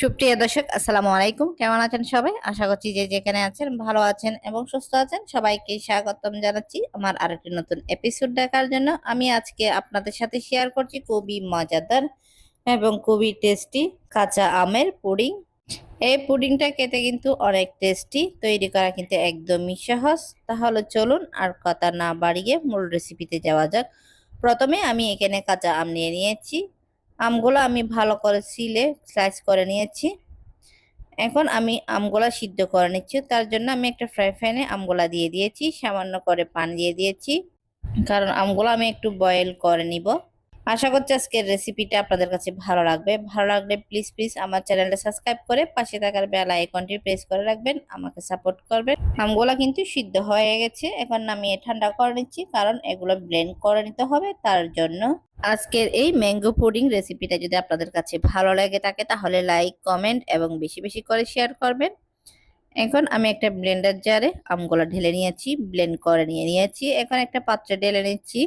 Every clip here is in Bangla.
সুপ্রিয় দর্শক, আসসালামু আলাইকুম। কেমন আছেন সবাই? আশা করছি যে যেখানে আছেন ভালো আছেন এবং সুস্থ আছেন। সবাইকে স্বাগতম জানাচ্ছি আমার আরেকটি নতুন এপিসোড দেখার জন্য। আমি আজকে আপনাদের সাথে শেয়ার করছি খুবই মজাদার এবং খুবই টেস্টি কাঁচা আমের পুডিং। এই পুডিংটা খেতে কিন্তু অনেক টেস্টি তৈরি করা কিন্তু একদমই সহজ। তাহলে চলুন আর কথা না বাড়িয়ে মূল রেসিপিতে যাওয়া যাক। প্রথমে আমি এখানে কাঁচা আম নিয়ে নিয়েছি। আমগুলো আমি ভালো করে সিলে স্লাইস করে নিয়েছি। এখন আমি আমগুলা সিদ্ধ করে নিচ্ছি। তার জন্য আমি একটা ফ্রাই প্যানে আমগুলা দিয়ে দিয়েছি। সামান্য করে পানি দিয়ে দিয়েছি। কারণ আমগুলো আমি একটু বয়েল করে নিব। আশা করছি আজকের রেসিপিটা আপনাদের কাছে ভালো লাগবে। ভালো লাগলে প্লিজ প্লিজ আমার চ্যানেলটা সাবস্ক্রাইব করে পাশে থাকার বেল আইকনটি প্রেস করে রাখবেন, আমাকে সাপোর্ট করবেন। আমগুলা কিন্তু সিদ্ধ হয়ে গেছে, এখন নামিয়ে ঠান্ডা করে নিচ্ছি, কারণ এগুলো ব্লেন্ড করে নিতে হবে, তার জন্য আজকের এই ম্যাঙ্গো পুডিং রেসিপিটা যদি আপনাদের কাছে ভালো লাগে থাকে, তাহলে লাইক কমেন্ট এবং বেশি বেশি করে শেয়ার করবেন। এখন আমি একটা ব্লেন্ডার জারে আমগুলো ঢেলে নিয়েছি ব্লেন্ড করে নিয়ে নিয়েছি, এখন একটা পাত্রে ঢেলে নিচ্ছি।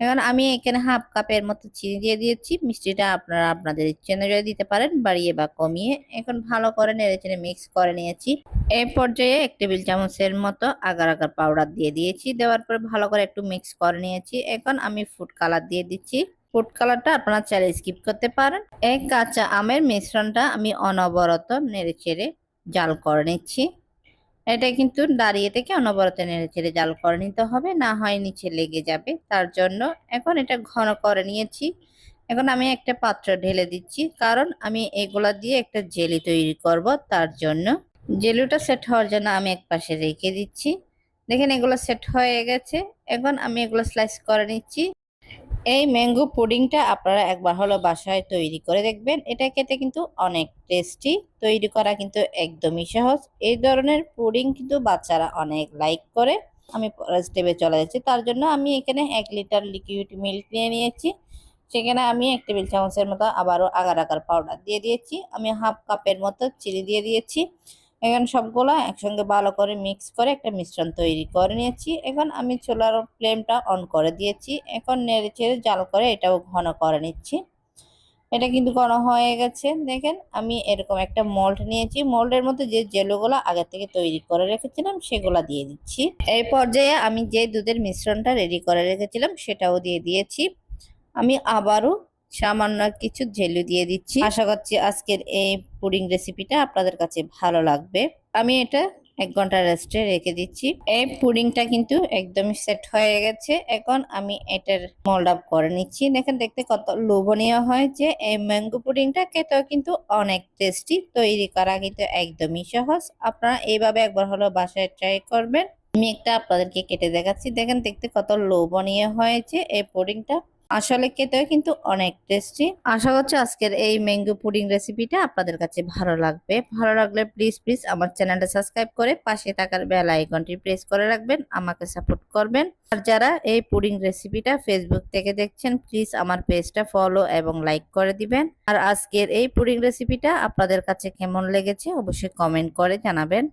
এখন আমি এখানে হাফ কাপের মতো চিনি দিয়ে দিয়েছি। মিষ্টিটা আপনারা আপনাদের ইচ্ছে অনুযায়ী দিতে পারেন, বাড়িয়ে বা কমিয়ে। এখন ভালো করে নেড়ে চেড়ে মিক্স করে নিয়েছি। এই পর্যায়ে এক টেবিল চামচের মতো আগার আগার পাউডার দিয়ে দিয়েছি। দেওয়ার পরে ভালো করে একটু মিক্স করে নিয়েছি। এখন আমি ফুড কালার দিয়ে দিচ্ছি। ফুড কালারটা আপনারা চাইলে স্কিপ করতে পারেন। এই কাঁচা আমের মিশ্রণটা আমি অনবরত নেড়ে চেড়ে জাল করে নিচ্ছি। এটা কিন্তু দাঁড়িয়ে থেকে অনবরত নেড়ে ছেড়ে জাল করে নিতে হবে, না হয় নিচে লেগে যাবে। তার জন্য এখন এটা ঘন করে নিয়েছি। এখন আমি একটা পাত্র ঢেলে দিচ্ছি, কারণ আমি এগুলা দিয়ে একটা জেলি তৈরি করব, তার জন্য। জেলিটা সেট হওয়ার জন্য আমি এক পাশে রেখে দিচ্ছি। দেখেন এগুলো সেট হয়ে গেছে। এখন আমি এগুলো স্লাইস করে নিচ্ছি। এই ম্যাঙ্গো পুডিংটা আপনারা একবার হলো বাসায় তৈরি করে দেখবেন। এটা খেতে কিন্তু অনেক টেস্টি তৈরি করা কিন্তু একদমই সহজ। এই ধরনের পুডিং কিন্তু বাচ্চারা অনেক লাইক করে। আমি স্টেপে চলে যাচ্ছি। তার জন্য আমি এখানে এক লিটার লিকুইড মিল্ক নিয়ে নিয়েছি। সেখানে আমি এক টেবিল চামচের মতো আবারও আগার আগার পাউডার দিয়ে দিয়েছি। আমি হাফ কাপের মতো চিনি দিয়ে দিয়েছি। এখন সবগুলো একসঙ্গে ভালো করে মিক্স করে একটা মিশ্রণ তৈরি করে নিয়েছি। এখন আমি চুলার ফ্লেমটা অন করে দিয়েছি। এখন নেড়ে চেড়ে জাল করে এটাও ঘন করে নিচ্ছি। এটা কিন্তু ঘন হয়ে গেছে। দেখেন, আমি এরকম একটা মোল্ড নিয়েছি। মোল্ডের মধ্যে যে জেলোগুলো আগে থেকে তৈরি করে রেখেছিলাম, সেগুলো দিয়ে দিচ্ছি। এই পর্যায়ে আমি যে দুধের মিশ্রণটা রেডি করে রেখেছিলাম, সেটাও দিয়ে দিয়েছি। আমি আবারও সামান্য কিছু জেলু দিয়ে দিচ্ছি। আশা করছি আজকের এই পুডিং রেসিপিটা আপনাদের কাছে ভালো লাগবে। আমি এটা এক ঘণ্টা রেস্টে রেখে দিচ্ছি। এই পুডিংটা কিন্তু একদমই সেট হয়ে গেছে। এখন আমি এটার মোল্ড আপ করে নিচ্ছি। দেখেন, দেখতে কত লোভনীয় হয় যে এই ম্যাঙ্গো পুডিংটা খেতেও কিন্তু অনেক টেস্টি তৈরি করা কিন্তু একদমই সহজ। আপনারা এইভাবে একবার হলো বাসায় ট্রাই করবেন। আমি একটা আপনাদেরকে কেটে দেখাচ্ছি। দেখেন, দেখতে কত লোভনীয় হয়েছে এই পুডিংটা। আসলে খেতেও কিন্তু অনেক টেস্টি আশা করছি আজকের এই ম্যাঙ্গো পুডিং রেসিপিটা আপনাদের কাছে ভালো লাগবে। ভালো লাগলে প্লিজ প্লিজ আমার চ্যানেলটা সাবস্ক্রাইব করে পাশে থাকার বেল আইকনটি প্রেস করে রাখবেন, আমাকে সাপোর্ট করবেন। আর যারা এই পুডিং রেসিপিটা ফেসবুক থেকে দেখছেন প্লিজ আমার পেজটা ফলো এবং লাইক করে দিবেন। আর আজকের এই পুডিং রেসিপিটা আপনাদের কাছে কেমন লেগেছে অবশ্যই কমেন্ট করে জানাবেন।